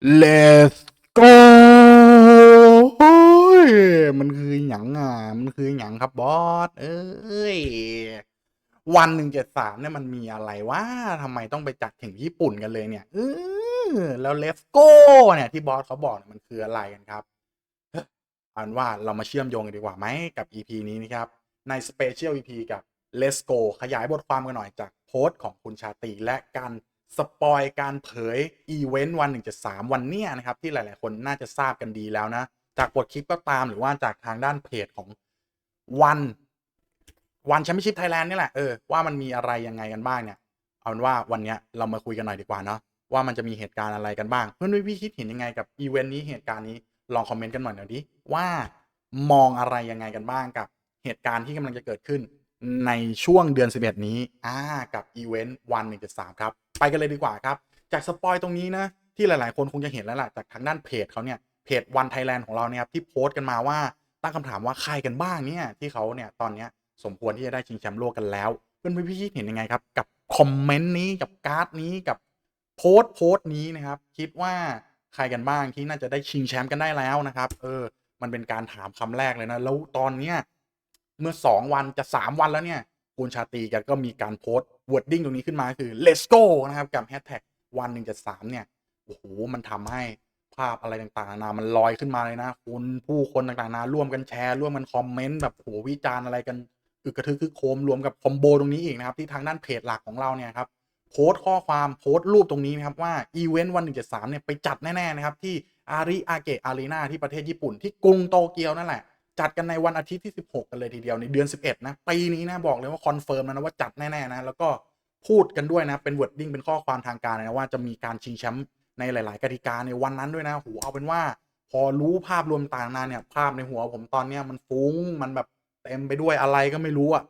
Let's go โอ้มันคือหยังอะ มันคือหยังครับบอส เอ้ย วันหนึ่งเจ็ดสามเนี่ยมันมีอะไรวะทำไมต้องไปจัดถึงญี่ปุ่นกันเลยเนี่ย เออ แล้ว Let's go เนี่ยที่บอสเขาบอกมันคืออะไรกันครับเอาเป็นว่าเรามาเชื่อมโยงกันดีกว่าไหมกับ EP นี้นะครับ ใน Special EP กับ Let's Go ขยายบทความกันหน่อยจากโพสต์ของคุณชาตรีและการ สปอยการเผยอีเวนต์วัน1.3 วันเนี้ยนะครับ ที่หลาย ๆ คนน่าจะทราบกันดีแล้วนะ จากบทคลิปก็ตามหรือว่าจากทางด้านเพจของวันวันแชมเปี้ยนชิพไทยแลนด์นี่แหละเออว่ามันมีอะไรยังไงกันบ้างเนี่ยเอาเป็นว่าวันเนี้ยเรามาคุยกันหน่อยดีกว่าเนาะว่ามันจะมีเหตุการณ์อะไรกันบ้าง เพื่อนพี่คิดเห็นยังไงกับอีเวนต์นี้เหตุการณ์นี้ลองคอมเมนต์กันหน่อยหน่อยดิว่ามองอะไรยังไงกันบ้างกับเหตุการณ์ที่กำลังจะเกิดขึ้นในช่วงเดือน 11 นี้อ่ากับอีเวนต์วัน1.3 ครับ ไปกันเลยดีกว่าครับ จากสปอยตรงนี้นะ ที่หลาย ๆ คนคงจะเห็นแล้วล่ะจากทางด้านเพจเขาเนี่ยเพจวันไทยแลนด์ของเราเนี่ยครับที่โพสต์กันมาว่าตั้งคำถามว่าใครกันบ้างเนี่ยที่เขาเนี่ยตอนเนี้ยสมควรที่จะได้ชิงแชมป์โลกกันแล้วเพื่อนพี่คิดเห็นยังไงครับ กับคอมเมนต์นี้กับการ์ดนี้กับโพสต์โพสต์นี้นะครับ คิดว่าใครกันบ้างที่น่าจะได้ชิงแชมป์กันได้แล้วนะครับ เออ มันเป็นการถามคำแรกเลยนะ แล้วตอนเนี้ยเมื่อ 2 วันจะ 3 วันแล้วเนี่ยคุณชาตีแกก็มีการโพสต์ วอร์ดดิ้งตรงนี้ขึ้นมาคือ let's go นะครับกับแฮชแท็กวันหนึ่งจะสามเนี่ยโอ้โหมันทำให้ภาพอะไรต่างๆนานามันลอยขึ้นมาเลยนะคุณผู้คนต่างๆนานาร่วมกันแชร์ ร่วมกันคอมเมนต์แบบโหวิจารณ์อะไรกันอึกกระทึกคึกโคมรวมกับคอมโบตรงนี้อีกนะครับ ที่ทางด้านเพจหลักของเราเนี่ยครับโพสต์ข้อความโพสต์รูปตรงนี้นะครับว่าอีเวนต์วันหนึ่งเจ็ดสามเนี่ยไปจัดแน่ๆนะครับที่อาริอาเกะอารีนาที่ประเทศญี่ปุ่นที่กรุงโตเกียวนั่นแหละ จัดกันในวันอาทิตย์ที่ 16 กันเลยทีเดียวในเดือน 11 นะ ปีนี้นะบอกเลยว่าคอนเฟิร์มแล้วนะว่าจัดแน่ๆนะ แล้วก็พูดกันด้วยนะ เป็นวอร์ดดิ้งเป็นข้อความทางการนะว่าจะมีการชิงแชมป์ในหลาย ๆ กติกาในวันนั้นด้วยนะโหเอาเป็นว่า พอรู้ภาพรวมต่างนานเนี่ย ภาพในหัวผมตอนเนี้ยมันฟุ้งมันแบบเต็มไปด้วยอะไรก็ไม่รู้อะ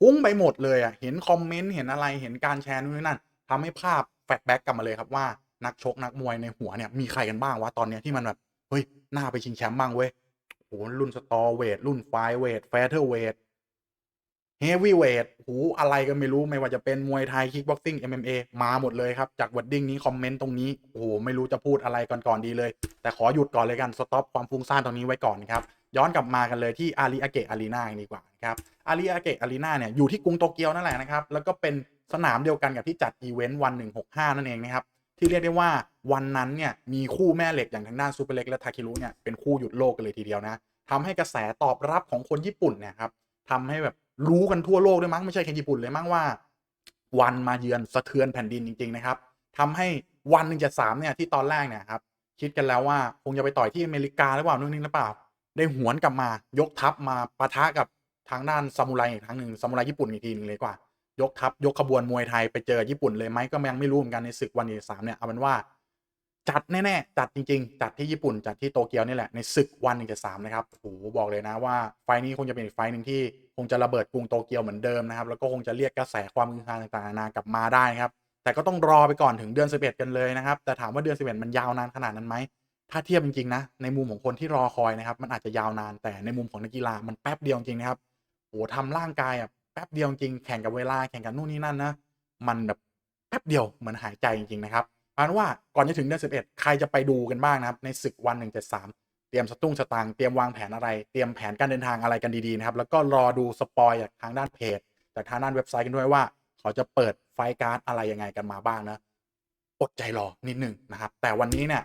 ฟุ้งไปหมดเลยอะเห็นคอมเมนต์เห็นอะไรเห็นการแชร์นู่นนั่นทำให้ภาพแฟลชแบ็กกลับมาเลยครับว่านักชกนักมวยในหัวเนี่ยมีใครกันบ้างวะตอนเนี้ยที่มันแบบเฮ้ยน่าไปชิงแชมป์บ้างเว้ย รุ่นสตอเวทรุ่นไฟเวทแฟเธอร์เวทเฮฟวีเวทโหอะไรก็ไม่รู้ไม่ว่าจะเป็นมวยไทยคิกบ็อกซิ่ง MMA มาหมดเลยครับ จากวอดดิ้งนี้ คอมเมนต์ตรงนี้ โอ้โห ไม่รู้จะพูดอะไรก่อนก่อนดีเลย แต่ขอหยุดก่อนเลยกัน สต็อปความฟุ้งซ่านตรงนี้ไว้ก่อนครับ ย้อนกลับมากันเลยที่อาริอาเกะอารีนาดีกว่าครับอาริอาเกะอารีนาเนี่ยอยู่ที่กรุงโตเกียวนั่นแหละนะครับ แล้วก็เป็นสนามเดียวกันกับที่จัดอีเวนต์วัน 165 นั่นเองนะครับ ที่เรียกได้ว่าวันนั้นเนี่ยมีคู่แม่เหล็กอย่างทางด้านซูเปอร์เล็กและทาคิรุเนี่ยเป็นคู่หยุดโลกกันเลยทีเดียวนะทำให้กระแสตอบรับของคนญี่ปุ่นเนี่ยครับทำให้แบบรู้กันทั่วโลกด้วยมั้งไม่ใช่แค่ญี่ปุ่นเลยมั้งว่า วันมาเยือนสะเทือนแผ่นดินจริง ๆ นะครับทำให้วันหนึ่งจะสามเนี่ยที่ตอนแรกเนี่ยครับคิดกันแล้วว่าคงจะไปต่อยที่อเมริกาหรือเปล่านู่นนี่หรือเปล่า ได้หวนกลับมายกทัพมาปะทะกับทางด้านซามูไรอีกครั้งหนึ่งซามูไรญี่ปุ่นอีกทีหนึงเลยกว่า ยกทัพยกขบวนมวยไทยไปเจอญี่ปุ่นเลยไหมก็ยังไม่รู้เหมือนกันในศึกวันที่สามเนี่ยเอาเป็นว่าจัดแน่ๆจัดจริง ๆ จัดที่ญี่ปุ่นจัดที่โตเกียวนี่แหละในศึกวันหนึ่สามนะครับโหบอกเลยนะว่าไฟนี้คงจะเป็นอีกไฟหนึ่งที่คงจะระเบิดกรุงโตเกียวเหมือนเดิมนะครับแล้วก็คงจะเรียกกระแสความมือฮาต่างๆนานากลับมาได้ครับแต่ก็ต้องรอไปก่อนถึงเดือน 11 กันเลยนะครับ แต่ถามว่าเดือน 11 มันยาวนานขนาดนั้นไหม ถ้าเทียบจริงๆนะ ในมุมของคนที่รอคอยนะครับ มันอาจจะยาวนาน แต่ในมุมของนักกีฬามันแป๊บเดียวจริงนะครับ โอ้โหทำร่างกายอะ แป๊บเดียวจริงแข่งกับเวลาแข่งกับนู่นนี่นั่นนะมันแบบแป๊บเดียวเหมือนหายใจจริงๆนะครับเอาเป็นว่าก่อนจะถึงเดือน11 ใครจะไปดูกันบ้างนะครับในศึกวัน 173 เตรียมสตุ้งสตางเตรียมวางแผนอะไร เตรียมแผนการเดินทางอะไรกันดีๆนะครับแล้วก็รอดูสปอยจากทางด้านเพจจากทางด้านเว็บไซต์กันด้วยว่า เขาจะเปิดไฟการ์ดอะไรยังไงกันมาบ้างนะอดใจรอนิดหนึ่งนะครับ แต่วันนี้เนี่ย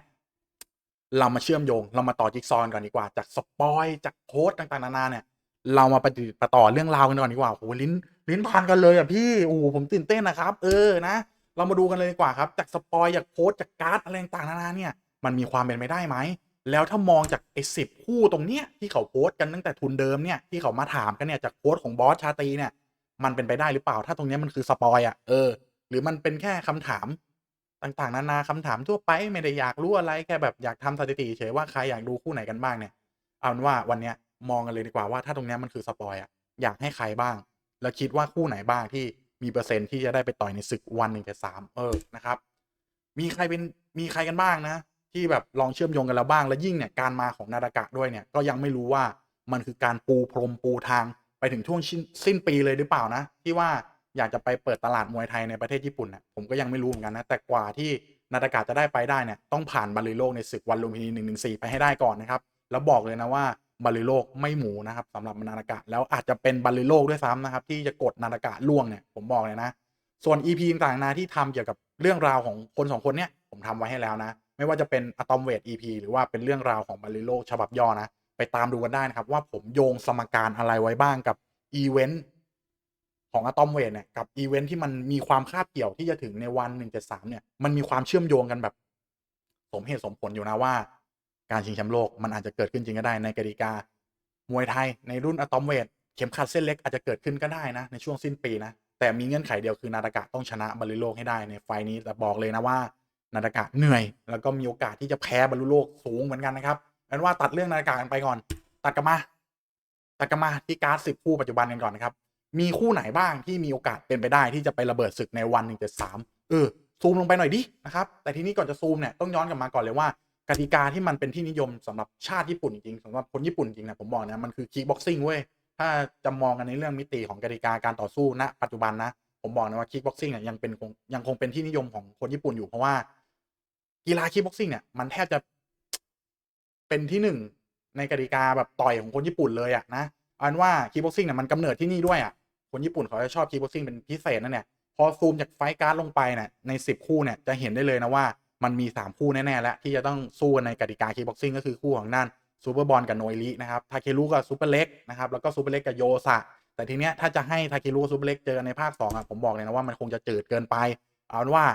เรามาเชื่อมโยง เรามาต่อจิ๊กซอว์กันก่อนดีกว่า จากสปอยจากโพสต์ต่างๆนานาเนี่ย เรามาปฏิดประต่อเรื่องราวกันก่อนดีกว่าโอ้โหลิ้นลิ้นพันกันเลยอะพี่โอ้โหผมตื่นเต้นนะครับ เออนะ เรามาดูกันเลยดีกว่าครับ จากสปอยจากโพสจากการ์ดอะไรต่างๆนานาเนี่ยมันมีความเป็นไปได้ไหมแล้วถ้ามองจากไอ้สิบคู่ตรงเนี้ยที่เขาโพสต์กันตั้งแต่ทุนเดิมเนี่ยที่เขามาถามกันเนี่ยจากโพสของบอสชาตีเนี่ยมันเป็นไปได้หรือเปล่า ถ้าตรงเนี้ยมันคือสปอยอะเออ หรือมันเป็นแค่คำถามต่างๆ นานาคำถามทั่วไปไม่ได้อยากรู้อะไรแค่แบบอยากทำสถิติเฉยว่าใครอยากดูคู่ไหนกันบ้างเนี่ย เอาเป็นว่าวันเนี้ย มองกันเลยดีกว่าว่าถ้าตรงนี้มันคือสปอยอะอยากให้ใครบ้าง แล้วคิดว่าคู่ไหนบ้างที่มีเปอร์เซ็นต์ที่จะได้ไปต่อยในศึกวันหนึ่งสามเออนะครับ มีใครเป็นมีใครกันบ้างนะ ที่แบบลองเชื่อมโยงกันแล้วบ้าง แล้วยิ่งเนี่ยการมาของนาดากะด้วยเนี่ยก็ยังไม่รู้ว่ามันคือการปูพรมปูทางไปถึงช่วงสิ้นสิ้นปีเลยหรือเปล่านะ ที่ว่าอยากจะไปเปิดตลาดมวยไทยในประเทศญี่ปุ่นน่ะผมก็ยังไม่รู้เหมือนกันนะแต่กว่าที่นาตากะจะได้ไปได้เนี่ยต้องผ่านบาลีโลกในศึกวันลุมพินีหนึ่งหนึ่งสี่ไปให้ได้ก่อนนะครับ แล้วบอกเลยนะว่า บาลีโลกไม่หมูนะครับสำหรับนาตากะแล้วอาจจะเป็นบาลีโลกด้วยซ้ำนะครับ ที่จะกดนาตากะล่วงเนี่ยผมบอกเลยนะ ส่วน EP ต่างๆนะที่ทำเกี่ยวกับเรื่องราวของคนสองคนเนี่ยผมทำไว้ให้แล้วนะ ไม่ว่าจะเป็นอะตอมเวท EP หรือว่าเป็นเรื่องราวของบาลีโลกฉบับย่อนะ ไปตามดูกันได้นะครับ ว่าผมโยงสมการอะไรไว้บ้างกับอีเวนต์ของอะตอมเวทเนี่ยกับอีเวนต์ที่มันมีความคาบเกี่ยวที่จะถึงในวันหนึ่งเจ็ดสามเนี่ยมันมีความเชื่อมโยงกันแบบ สมเหตุสมผลอยู่นะว่า การชิงแชมป์โลกมันอาจจะเกิดขึ้นจริงก็ได้ในกติกามวยไทยในรุ่นอะตอมเวทเข็มขัดเส้นเล็กอาจจะเกิดขึ้นก็ได้นะ ในช่วงสิ้นปีนะ แต่มีเงื่อนไขเดียวคือนาตากะต้องชนะบาลีโลกให้ได้ในไฟล์นี้แต่บอกเลยนะว่านาตากะเหนื่อย แล้วก็มีโอกาสที่จะแพ้บาลีโลกสูงเหมือนกันนะครับงั้นว่าตัดเรื่องนาตากะกันไปก่อน ตัดกลับมาตัดกลับมาที่การ์ดสิบคู่ปัจจุบันกันก่อนนะครับมีคู่ไหนบ้างที่มีโอกาสเป็นไปได้ที่จะไประเบิดศึกในวันหนึ่งเจ็ดสามเออซูมลงไปหน่อยดินะครับแต่ทีนี้ก่อนจะซูมเนี่ยต้องย้อนกลับมาก่อนเลยว่า กติกาที่มันเป็นที่นิยมสำหรับชาติญี่ปุ่นจริงๆสำหรับคนญี่ปุ่นจริงนะผมบอกนะมันคือคิกบ็อกซิ่งเว้ยถ้าจะมองกันในเรื่องมิติของกติกาการต่อสู้ณปัจจุบันนะผมบอกนะว่าคิกบ็อกซิ่งเนี่ยยังเป็นยังคงเป็นที่นิยมของคนญี่ปุ่นอยู่เพราะว่า กีฬาคิกบ็อกซิ่งเนี่ยมันแทบจะเป็นที่หนึ่งในกติกาแบบต่อยของคนญี่ปุ่นเลยอะนะอาเป็นว่าคิกบ็อกซิ่งเนี่ยมันกำเนิดที่นี่ด้วยอะคนญี่ปุ่นเขาจะชอบคิกบ็อกซิ่งเป็นพิเศษนั่นเนี่ยพอซูมจากไฟการ์ดลงไปเนี่ยในสิบคู่เนี่ยจะเห็นได้เลยนะว่า มันมีสามคู่แน่ๆแล้วที่จะต้องสู้กันในกติกาคิกบ็อกซิ่งก็คือคู่ของนั่นซูเปอร์บอลกับโนยลินะครับทาเครุกับซูเปอร์เล็กนะครับแล้วก็ซูเปอร์เล็กกับโยซะแต่ทีเนี้ยถ้าจะให้ทาเครุกับซูเปอร์เล็กเจอกันในภาคสองอะผมบอกเลยนะว่ามันคงจะจืดเกินไป เอาว่า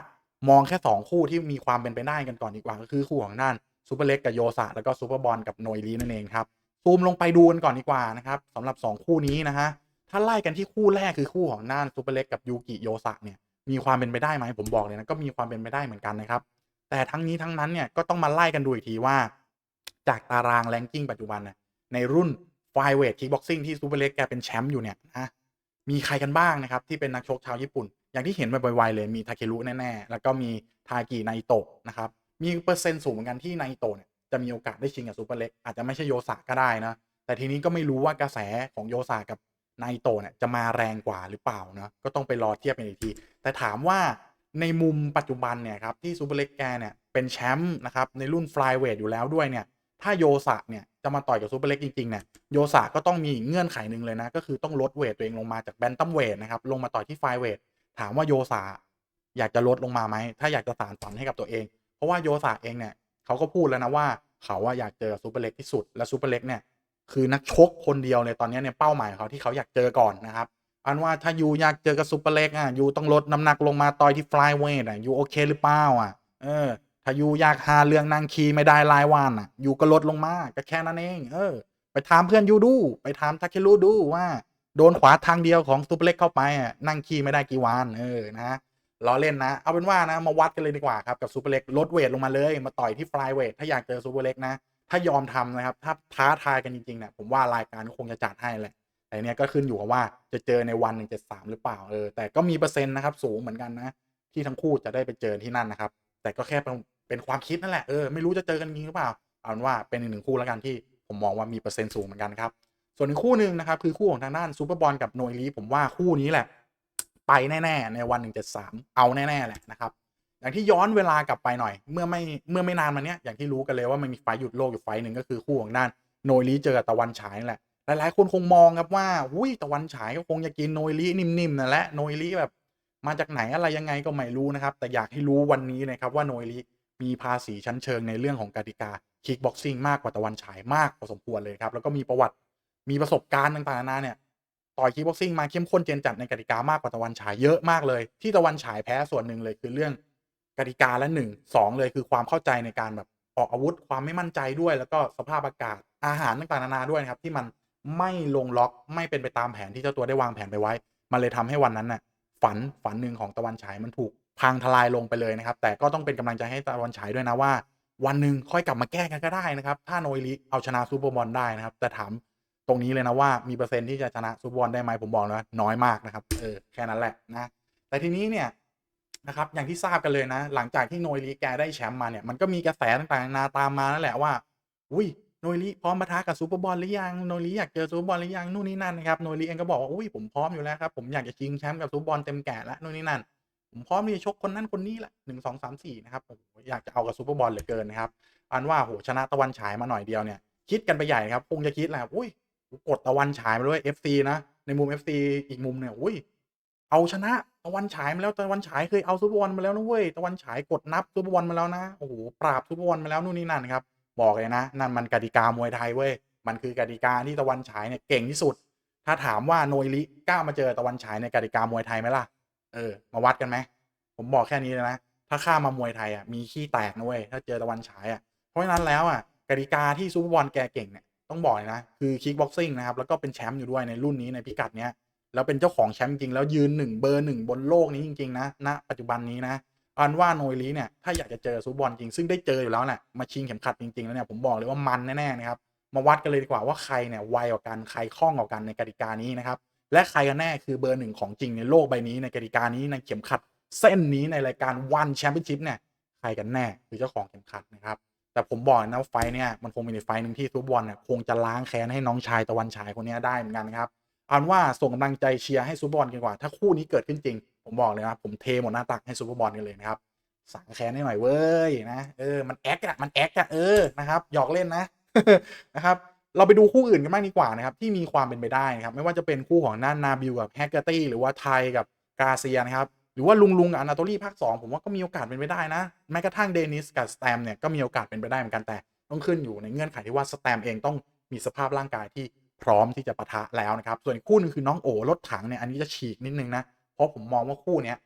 มองแค่สองคู่ที่มีความเป็นไปได้กันก่อนดีกว่าก็คือคู่ของนั่นซูเปอร์เล็กกับโยซะแล้วก็ซูเปอร์บอลกับโนยลินั่นเองครับซูมลงไปดูกันก่อนดีกว่านะครับสำหรับสองคู่นี้นะฮะถ้าไล่กันที่คู่แรกคือคู่ของน่านซูเปอร์เล็กกับยูกิโยซะเนี่ยมีความเป็นไปได้ไหมผมบอกเลยนะก็มีความเป็นไปได้เหมือนกันนะครับ แต่ทั้งนี้ทั้งนั้นเนี่ยก็ต้องมาไล่กันดูอีกทีว่า จากตารางแรงกิ้งปัจจุบันนะในรุ่นไฟเวทคิกบ็อกซิ่งที่ซูเปอร์เล็กแกเป็นแชมป์อยู่เนี่ยนะมีใครกันบ้างนะครับ ที่เป็นนักชกชาวญี่ปุ่น อย่างที่เห็นไปไวๆเลยมีทาเครุแน่ๆ แล้วก็มีทากิไนโตะนะครับ มีเปอร์เซ็นต์สูงเหมือนกันที่ไนโตะเนี่ยจะมีโอกาสได้ชิงกับซูเปอร์เล็กอาจจะไม่ใช่โยสะก็ได้นะแต่ทีนี้ก็ไม่รู้ว่ากระแสของโยสะกับไนโตะเนี่ยจะมาแรงกว่าหรือเปล่านะก็ต้องไปรอเทียบกันอีกที แต่ถามว่า ในมุมปัจจุบันเนี่ยครับที่ซูเปอร์เล็กแกเนี่ยเป็นแชมป์นะครับในรุ่นฟลายเวทอยู่แล้วด้วยเนี่ยถ้าโยสะเนี่ยจะมาต่อยกับซูเปอร์เล็กจริงๆเนี่ยโยสะก็ต้องมีเงื่อนไขหนึ่งเลยนะ ก็คือต้องลดเวทตัวเองลงมาจากแบนตัมเวทนะครับลงมาต่อยที่ไฟเวทถามว่าโยสะอยากจะลดลงมาไหมถ้าอยากจะสานฝันให้กับตัวเอง เพราะว่าโยสะเองเนี่ยเขาก็พูดแล้วนะว่าเขาว่าอยากเจอซูเปอร์เล็กที่สุดและซูเปอร์เล็กเนี่ยคือนักชกคนเดียวเลยตอนนี้เนี่ยเป้าหมายของเขาที่เขาอยากเจอก่อนนะครับ อันว่าถ้ายูอยากเจอกับซูเปอร์เล็กอะยูต้องลดน้ำหนักลงมาต่อยที่ฟลายเวทอะยูโอเคหรือเปล่าอะ เออ ถ้ายูอยากหาเรื่องนางคีไม่ได้รายวันอะยูก็ลดลงมาก็แค่นั้นเอง เออ ไปถามเพื่อนยูดู ไปถามทาเครุดูว่าโดนขวาทางเดียวของซูเปอร์เล็กเข้าไปอะนั่งคีไม่ได้กี่วันเออนะล้อเล่นนะ เอาเป็นว่านะมาวัดกันเลยดีกว่าครับกับซูเปอร์เล็กลดเวทลงมาเลย มาต่อยที่ฟลายเวทถ้าอยากเจอซูเปอร์เล็กนะ ถ้ายอมทำนะครับ ถ้าท้าทายกันจริงๆเนี่ยผมว่ารายการคงจะจัดให้แหละ แต่เนี้ยก็ขึ้นอยู่กับว่าจะเจอในวันหนึ่งเจ็ดสามหรือเปล่าเออแต่ก็มีเปอร์เซ็นต์นะครับสูงเหมือนกันนะ ที่ทั้งคู่จะได้ไปเจอที่นั่นนะครับ แต่ก็แค่เป็นเป็นความคิดนั่นแหละเออไม่รู้จะเจอกันจริงหรือเปล่าเอาเป็นว่าเป็นอีกหนึ่งคู่แล้วกันที่ผมมองว่ามีเปอร์เซ็นต์สูงเหมือนกันครับส่วนอีกคู่หนึ่งนะครับคือคู่ของทางด้านซูเปอร์บอลกับโนยลีผมว่าคู่นี้แหละ ไปแน่ๆในวันหนึ่งเจ็ดสามเอาแน่ๆแหละนะครับอย่างที่ย้อนเวลากลับไปหน่อย เมื่อไม่เมื่อไม่นานมาเนี้ยอย่างที่รู้กันเลยว่ามันมีไฟหยุดโลกอยู่ไฟหนึ่งก็คือคู่ของด้านโนยลีเจอกับตะวันฉายนั่แหละ หลาย ๆ คนคงมองครับว่าอุ้ยตะวันฉายก็คงจะกินโนยลีนิ่มๆนั่นแหละโนยลีแบบมาจากไหนอะไรยังไงก็ไม่รู้นะครับ แต่อยากให้รู้วันนี้นะครับว่าโนยลีมีภาษีชั้นเชิงในเรื่องของกติกาคิกบ็อกซิ่งมากกว่าตะวันฉายมากพอสมควรเลยครับ แล้วก็มีประวัติมีประสบการณ์ต่างๆนานาเนี่ยต่อยคิกบ็อกซิ่งมาเข้มข้นเจนจัดในกติกามากกว่าตะวันฉายเยอะมากเลย ที่ตะวันฉายแพ้ส่วนหนึ่งเลยคือเรื่องกติกาและหนึ่งสองเลยคือความเข้าใจในการแบบออกอาวุธความไม่มั่นใจด้วย แล้วก็สภาพอากาศอาหารต่างๆนานาด้วยนะครับที่มัน ไม่ลงล็อกไม่เป็นไปตามแผนที่เจ้าตัวได้วางแผนไปไว้ มันเลยทำให้วันนั้นน่ะฝันฝันหนึ่งของตะวันฉายมันถูกพังทลายลงไปเลยนะครับ แต่ก็ต้องเป็นกำลังใจให้ตะวันฉายด้วยนะว่า วันหนึ่งค่อยกลับมาแก้กันก็ได้นะครับ ถ้าโนยลิเอาชนะซูเปอร์บอลได้นะครับแต่ถามตรงนี้เลยนะว่ามีเปอร์เซ็นต์ที่จะชนะซูเปอร์บอลได้ไหมผมบอกนะน้อยมากนะครับเออแค่นั้นแหละนะแต่ทีนี้เนี่ยนะครับอย่างที่ทราบกันเลยนะ หลังจากที่โนยลิแกได้แชมป์มาเนี่ยมันก็มีกระแสต่างๆนานาตามมานั่นแหละว่า อุ้ย โนยลิพร้อมปะทะกับซูเปอร์บอลหรือยังโนยลิอยากเจอซูเปอร์บอลหรือยังนู่นนี่นั่นนะครับโนยลิเองก็บอกว่าอุ้ยผมพร้อมอยู่แล้วครับผมอยากจะชิงแชมป์กับซูเปอร์บอลเต็มแก่แล้วนู่นนี่นั่นผมพร้อมที่จะชกคนนั้นคนนี้ละหนึ่งสองสามสี่นะครับโอ้โหอยากจะเอากับซูเปอร์บอลเหลือเกินนะครับอันว่าโหชนะตะวันฉายมาหน่อยเดียวเนี่ย คิดกันไปใหญ่ครับคงจะคิดแหละอุ้ยกูกดตะวันฉายมาด้วย FC นะในมุม FC อีกมุมเนี่ยอุ้ยเอาชนะตะวันฉายมาแล้วตะวันฉายเคยเอาซูเปอร์บอลมาแล้วนะเว้ยตะวันฉายกดนับซูเปอร์บอลมาแล้วนะโอ้โหปราบซูเปอร์บอลมาแล้วนู่นนี่นั่นครับ บอกเลยนะ นั่นมันกติกามวยไทยเว้ยมันคือกติกาที่ตะวันฉายเนี่ยเก่งที่สุด ถ้าถามว่าโนยลิกล้ามาเจอตะวันฉายในกติกามวยไทยไหมล่ะเออมาวัดกันไหมผมบอกแค่นี้เลยนะถ้าข้ามามวยไทยอะมีขี้แตกนะเว้ยถ้าเจอตะวันฉายอะเพราะฉะนั้นแล้วอะกติกาที่ซูเปอร์บอลแกเก่งเนี่ยต้องบอกเลยนะคือคิกบ็อกซิ่งนะครับแล้วก็เป็นแชมป์อยู่ด้วยในรุ่นนี้ในพิกัดเนี้ยแล้วเป็นเจ้าของแชมป์จริงแล้วยืนหนึ่งเบอร์หนึ่งบนโลกนี้จริงๆนะณปัจจุบันนี้นะ อันว่าโนยลีเนี่ยถ้าอยากจะเจอซูบอลจริงซึ่งได้เจออยู่แล้วแหละมาชิงเข็มขัดจริงๆแล้วเนี่ยผมบอกเลยว่ามันแน่ๆนะครับมาวัดกันเลยดีกว่าว่าใครเนี่ยไวกว่ากันใครคล่องกว่ากันในกติกานี้นะครับและใครกันแน่คือเบอร์หนึ่งของจริงในโลกใบนี้ในกติกานี้ในเข็มขัดเส้นนี้ในรายการวันแชมเปี้ยนชิพเนี่ยใครกันแน่คือเจ้าของเข็มขัดนะครับแต่ผมบอกนะว่าไฟเนี่ยมันคงเป็นไฟหนึ่งที่ซูบอลเนี่ยคงจะล้างแค้นให้น้องชายตะวันฉายคนนี้ได้เหมือนกันนะครับอันว่าส่งกำลังใจเชียร์ให้ซูบอลกันกว่า ถ้าคู่นี้เกิดขึ้นจริง ผมบอกเลยนะผมเทหมดหน้าตักให้ซูเปอร์บอลกันเลยนะครับสั่งแค้นให้หน่อยเว้ยนะเออมันแอคอะมันแอคอะเออนะครับหยอกเล่นนะนะครับเราไปดูคู่อื่นกันบ้างดีกว่านะครับที่มีความเป็นไปได้นะครับไม่ว่าจะเป็นคู่ของน่านนาบิวกับแฮกเกอร์ตี้หรือว่าไทยกับกาเซียนะครับหรือว่าลุงลุงกับอนาโตลีภาค2ผมว่าก็มีโอกาสเป็นไปได้นะแม้กระทั่งเดนิสกับสแตมเนี่ยก็มีโอกาสเป็นไปได้เหมือนกันแต่ต้องขึ้นอยู่ในเงื่อนไขที่ว่าสแตมเองต้องมีสภาพร่างกายที่พร้อมที่จะปะทะแล้วนะครับส่วนคู่นึงคือน้องโอรถถังเนี่ยอันนี้จะฉีกนิดนึงนะ เพราะผมมองว่าคู่เนี้ย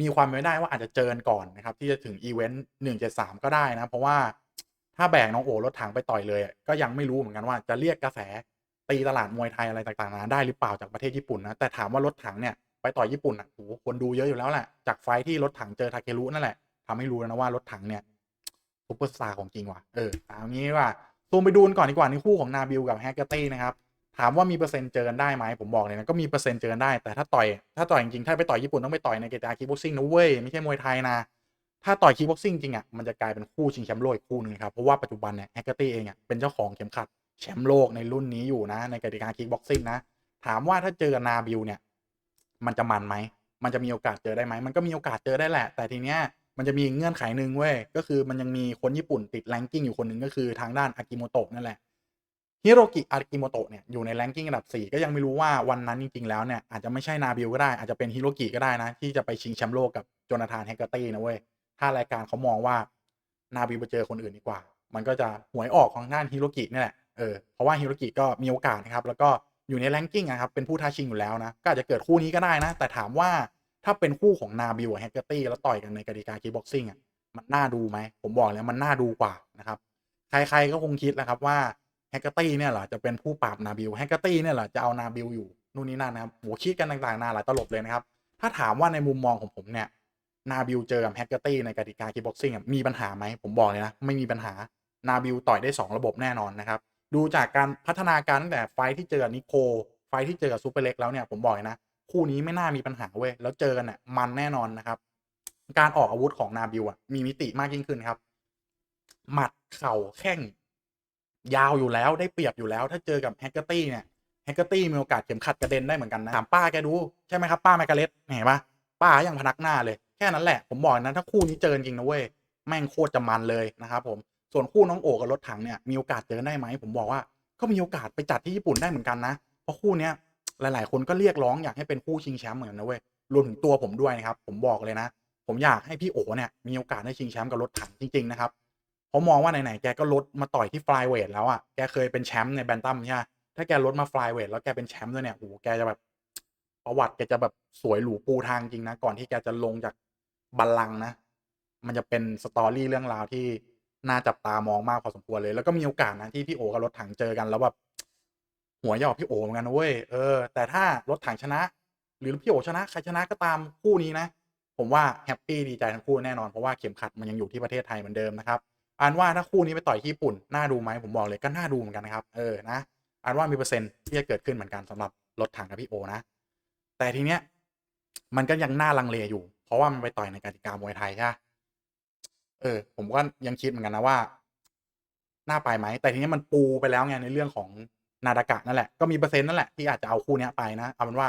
มีความเป็นไปได้ว่าอาจจะเจอกันก่อนนะครับ ที่จะถึงอีเวนต์หนึ่งเจ็ดสามก็ได้นะ เพราะว่าถ้าแบกน้องโอรถถังไปต่อยเลย ก็ยังไม่รู้เหมือนกันว่าจะเรียกกระแสตีตลาดมวยไทยอะไรต่างๆนานได้หรือเปล่าจากประเทศญี่ปุ่นนะแต่ถามว่ารถถังเนี่ยไปต่อยญี่ปุ่นอะโหคนดูเยอะอยู่แล้วแหละจากไฟที่รถถังเจอทาเครุนั่นแหละทำให้รู้แล้วนะว่ารถถังเนี่ยซุปเปอร์สตาร์ของจริงว่ะเออเอางี้ว่าซูมไปดูกันก่อนดีกว่าในคู่ของนาบิลกับแฮกเกอร์ตี้นะครับ ถามว่ามีเปอร์เซ็นต์เจอกันได้ไหมผมบอกเลยนะก็มีเปอร์เซ็นต์เจอกันได้แต่ถ้าต่อยถ้าต่อยจริงๆถ้าไปต่อยญี่ปุ่นต้องไปต่อยในกีฬาคิกบ็อกซิ่งนะเว้ยไม่ใช่มวยไทยนะถ้าต่อยคิกบ็อกซิ่งจริงอะมันจะกลายเป็นคู่ชิงแชมป์โลกอีกคู่หนึ่งครับเพราะว่าปัจจุบันเนี่ยแฮกเกอร์ตี้เองอะเป็นเจ้าของเข็มขัดแชมป์โลกในรุ่นนี้อยู่นะ ในกติกาคิกบ็อกซิ่งนะถามว่าถ้าเจอกับนาบิลเนี่ย มันจะมันไหมมันจะมีโอกาสเจอได้ไหมมันก็มีโอกาสเจอได้แหละ แต่ทีเนี้ยมันจะมีเงื่อนไขหนึ่งเว้ยก็คือมันยังมีคนญี่ปุ่นติดแรงกิ้งอยู่คนหนึ่งก็คือทางด้านอากิโมโตะนั่นแหละ ฮิโรกิอากิโมโตะเนี่ยอยู่ในแรงกิ้งอันดับ 4 ก็ยังไม่รู้ว่าวันนั้นจริง ๆ แล้วเนี่ย อาจจะไม่ใช่นาบิลก็ได้ อาจจะเป็นฮิโรกิก็ได้นะ ที่จะไปชิงแชมป์โลกกับโจนาธานแฮกเกอร์ตี้นะเว้ย ถ้ารายการเขามองว่านาบิลไปเจอคนอื่นดีกว่า มันก็จะหวยออกของด้านฮิโรกินี่แหละเออเพราะว่าฮิโรกิก็มีโอกาสนะครับแล้วก็อยู่ในแรงกิ้งนะครับเป็นผู้ท้าชิงอยู่แล้วนะก็อาจจะเกิดคู่นี้ก็ได้นะ แต่ถามว่าถ้าเป็นคู่ของนาบิลกับแฮกเกอร์ตี้แล้วต่อยกันในกติกาคีบ็อกซิ่งอะมันน่าดูไหมผมบอกเลยมันน่าดูกว่านะครับใครๆก็คงคิดแล้วครับว่า แฮกเกอร์ตี้เนี่ยเหรอจะเป็นผู้ปราบนาบิลแฮกเกอร์ตี้เนี่ยเหรอจะเอานาบิลอยู่นู่นนี่นั่นนะครับโหคิดกันต่างๆนาหลายตลบเลยนะครับ ถ้าถามว่าในมุมมองของผมเนี่ยนาบิลเจอกับแฮกเกอร์ตี้ในกติกาคีบ็อกซิ่งมีปัญหาไหมผมบอกเลยนะไม่มีปัญหานาบิลต่อยได้ 2 ระบบแน่นอนนะครับดูจากการพัฒนาการตั้งแต่ไฟที่เจอกับนิโคไฟท์ที่เจอกับซูเปอร์เล็กแล้วเนี่ยผมบอกเลยนะคู่นี้ไม่น่ามีปัญหาเว้ยแล้วเจอกันเนี่ยมันแน่นอนนะครับ การออกอาวุธของนาบิลอะมีมิติมากยิ่งขึ้นครับ หมัดเข่าแข้ง ยาวอยู่แล้วได้เปรียบอยู่แล้ว ถ้าเจอกับแฮกเกอร์ตี้เนี่ยแฮกเกอร์ตี้มีโอกาสเข็มขัดกระเด็นได้เหมือนกันนะถามป้าแกดูใช่ไหมครับป้าแมกกาเลตเห็นปะป้ายังพนักหน้าเลยแค่นั้นแหละผมบอกนะถ้าคู่นี้เจอจริงนะเว้ยแม่งโคตรจะมันเลยนะครับผมส่วนคู่น้องโอกับรถถังเนี่ยมีโอกาสเจอได้ไหมผมบอกว่าก็มีโอกาสไปจัดที่ญี่ปุ่นได้เหมือนกันนะเพราะคู่เนี้ยหลาย ๆ คนก็เรียกร้องอยากให้เป็นคู่ชิงแชมป์เหมือนกันนะเว้ยรวมถึงตัวผมด้วยนะครับผมบอกเลยนะ ผมอยากให้พี่โอเนี่ยมีโอกาสได้ชิงแชมป์กับรถถังจริง ๆ นะครับ เพราะมองว่าไหนๆแกก็ลดมาต่อยที่ฟลายเวทแล้วอะแกเคยเป็นแชมป์ในแบนตัมใช่ไหมถ้าแกลดมาฟลายเวทแล้วแกเป็นแชมป์ด้วยเนี่ยโอ้โหแกจะแบบประวัติแกจะแบบสวยหรูปูทางจริงนะก่อนที่แกจะลงจากบัลลังก์นะ มันจะเป็นสตอรี่เรื่องราวที่น่าจับตามองมากพอสมควรเลย แล้วก็มีโอกาสนะที่พี่โอกับรถถังเจอกันแล้วแบบหัวยอกพี่โอเหมือนกันนะเว้ยเออแต่ถ้ารถถังชนะ หรือพี่โอชนะใครชนะก็ตามคู่นี้นะ ผมว่าแฮปปี้ดีใจทั้งคู่แน่นอนเพราะว่าเข็มขัดมันยังอยู่ที่ประเทศไทยเหมือนเดิมนะครับ อันว่าถ้าคู่นี้ไปต่อยที่ญี่ปุ่นน่าดูไหมผมบอกเลยก็น่าดูเหมือนกันนะครับเออนะอันว่ามีเปอร์เซ็นต์ที่จะเกิดขึ้นเหมือนกันสำหรับรถถังกับพี่โอนะ แต่ทีเนี้ยมันก็ยังน่าลังเลอยู่ เพราะว่ามันไปต่อยในกติกามวยไทยใช่ปะเออ ผมก็ยังคิดเหมือนกันนะว่าน่าไปไหม แต่ทีนี้มันปูไปแล้วไงในเรื่องของนาดากะนั่นแหละ ก็มีเปอร์เซ็นต์นั่นแหละที่อาจจะเอาคู่นี้ไปนะ เอาเป็นว่า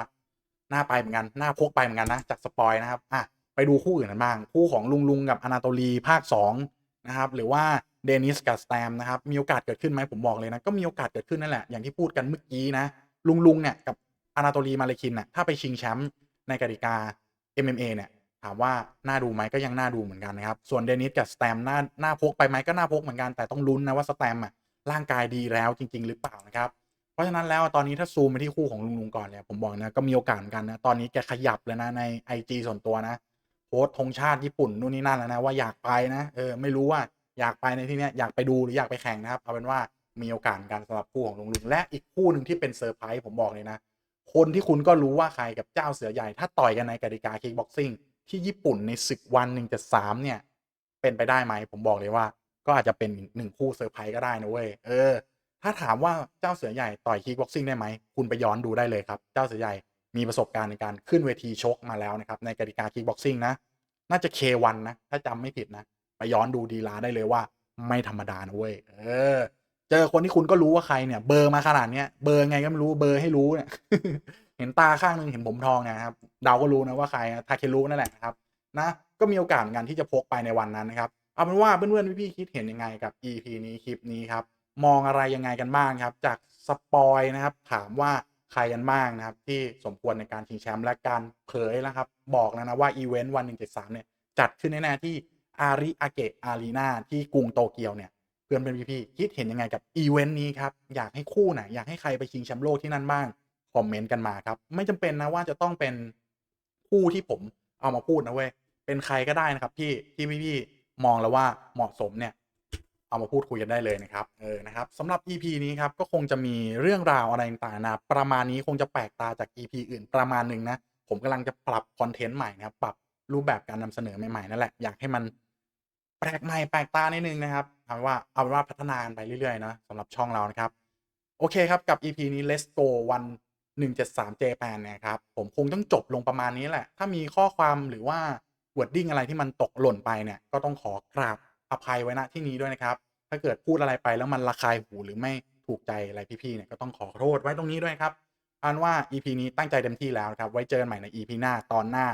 น่าไปเหมือนกันน่าพกไปเหมือนกันนะ จากสปอยนะครับ อะ ไปดูคู่อื่นกันบ้าง คู่ของลุงลุงกับอนาโตลีภาค2 นะครับ หรือว่าเดนิสกับสแตมนะครับ มีโอกาสเกิดขึ้นไหมผมบอกเลยนะ ก็มีโอกาสเกิดขึ้นนั่นแหละ อย่างที่พูดกันเมื่อกี้นะ ลุงลุงเนี่ยกับอนาโตลีมาเลคินน่ะถ้าไปชิงแชมป์ในกติกา MMA เนี่ย ถามว่าน่าดูไหมก็ยังน่าดูเหมือนกันนะครับ ส่วนเดนิสกับสแตมน่าน่าพกไปไหมก็น่าพกเหมือนกัน แต่ต้องลุ้นนะว่าสแตมอะร่างกายดีแล้วจริง ๆ หรือเปล่านะครับ เพราะฉะนั้นแล้วตอนนี้ถ้าซูมไปที่คู่ของลุงลุงก่อนเนี่ยผมบอกนะก็มีโอกาสเหมือนกันนะ ตอนนี้แกขยับเลยนะใน IG ส่วนตัวนะ โพสธงชาติญี่ปุ่นนู่นนี่นั่นแล้วนะว่าอยากไปนะเออไม่รู้ว่าอยากไปในที่นี้อยากไปดูหรืออยากไปแข่งนะครับ เอาเป็นว่ามีโอกาสกันสำหรับคู่ของลุงลุงและอีกคู่หนึ่งที่เป็นเซอร์ไพรส์ผมบอกเลยนะ คนที่คุณก็รู้ว่าใครกับเจ้าเสือใหญ่ ถ้าต่อยกันในกติกาคิกบ็อกซิ่งที่ญี่ปุ่นในศึกวันหนึ่งจะสามเนี่ย เป็นไปได้ไหมผมบอกเลยว่า ก็อาจจะเป็นหนึ่งคู่เซอร์ไพรส์ก็ได้นะเว้ยเออ ถ้าถามว่าเจ้าเสือใหญ่ต่อยคิกบ็อกซิ่งได้ไหมคุณไปย้อนดูได้เลยครับ เจ้าเสือใหญ่ มีประสบการณ์ในการขึ้นเวทีชกมาแล้วนะครับ ในกติกาคิกบ็อกซิ่งนะ น่าจะ K1 นะ ถ้าจำไม่ผิดนะ ไปย้อนดูดีลาได้เลยว่า ไม่ธรรมดานะเว้ยเออ เจอคนที่คุณก็รู้ว่าใครเนี่ย เบอร์มาขนาดเนี้ยเบอร์ไงก็ไม่รู้เบอร์ให้รู้เนี่ยเห็นตาข้างหนึ่งเห็นผมทองนะครับเดาก็รู้นะว่าใครทาเครุนั่นแหละนะครับนะก็มีโอกาสเหมือนกันที่จะพกไปในวันนั้นนะครับเอาเป็นว่าเพื่อนๆพี่ๆคิดเห็นยังไงกับ EP นี้คลิปนี้ครับมองอะไรยังไงกันบ้างครับ จากสปอยนะครับ ถามว่า ใครกันบ้างนะครับ ที่สมควรในการชิงแชมป์และการเผยนะครับ บอกแล้วนะว่าอีเวนต์วัน173เจ็ดสามเนี่ย จัดขึ้นแน่ๆที่อาริอาเกะอารีนาที่กรุงโตเกียวเนี่ย เพื่อนเป็นพี่ๆคิดเห็นยังไงกับอีเวนต์นี้ครับ อยากให้คู่ไหนอยากให้ใครไปชิงแชมป์โลกที่นั่นบ้างคอมเมนต์กันมาครับ ไม่จำเป็นนะว่าจะต้องเป็นคู่ที่ผมเอามาพูดนะเว้ยเป็นใครก็ได้นะครับที่ที่พี่ๆมองแล้วว่าเหมาะสมเนี่ย เอามาพูดคุยกันได้เลยนะครับเออนะครับสำหรับ EP นี้ครับก็คงจะมีเรื่องราวอะไรต่างๆนะประมาณนี้คงจะแปลกตาจาก EP อื่นประมาณหนึ่งนะผมกำลังจะปรับคอนเทนต์ใหม่นะครับปรับรูปแบบการนำเสนอใหม่ๆนั่นแหละอยากให้มันแปลกใหม่แปลกตานิดนึงนะครับเอาว่าเอาเป็นว่าพัฒนานไปเรื่อยๆนะสำหรับช่องเรานะครับ โอเคครับกับ EP นี้ Let's Go วัน173 Japan นะครับผมคงต้องจบลงประมาณนี้แหละ ถ้ามีข้อความหรือว่า wording อะไรที่มันตกหล่นไปเนี่ยก็ต้องขอกราบอภัยไว้ณที่นี้ด้วยนะครับ ถ้าเกิดพูดอะไรไปแล้วมันระคายหูหรือไม่ถูกใจอะไรพี่ๆเนี่ยก็ต้องขอโทษไว้ตรงนี้ด้วยครับอันว่า EP นี้ตั้งใจเต็มที่แล้วครับ ไว้เจอกันใหม่ใน EP หน้าตอนหน้า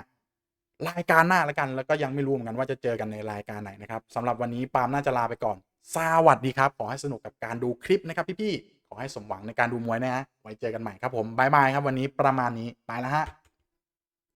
รายการหน้าแล้วกัน แล้วก็ยังไม่รู้เหมือนกันว่าจะเจอกันในรายการไหนนะครับสำหรับวันนี้ปาล์มน่าจะลาไปก่อน สวัสดีครับ ขอให้สนุกกับการดูคลิปนะครับพี่ๆขอให้สมหวังในการดูมวยนะฮะไว้เจอกันใหม่ครับผมบายบายครับวันนี้ประมาณนี้ไปแล้วฮะ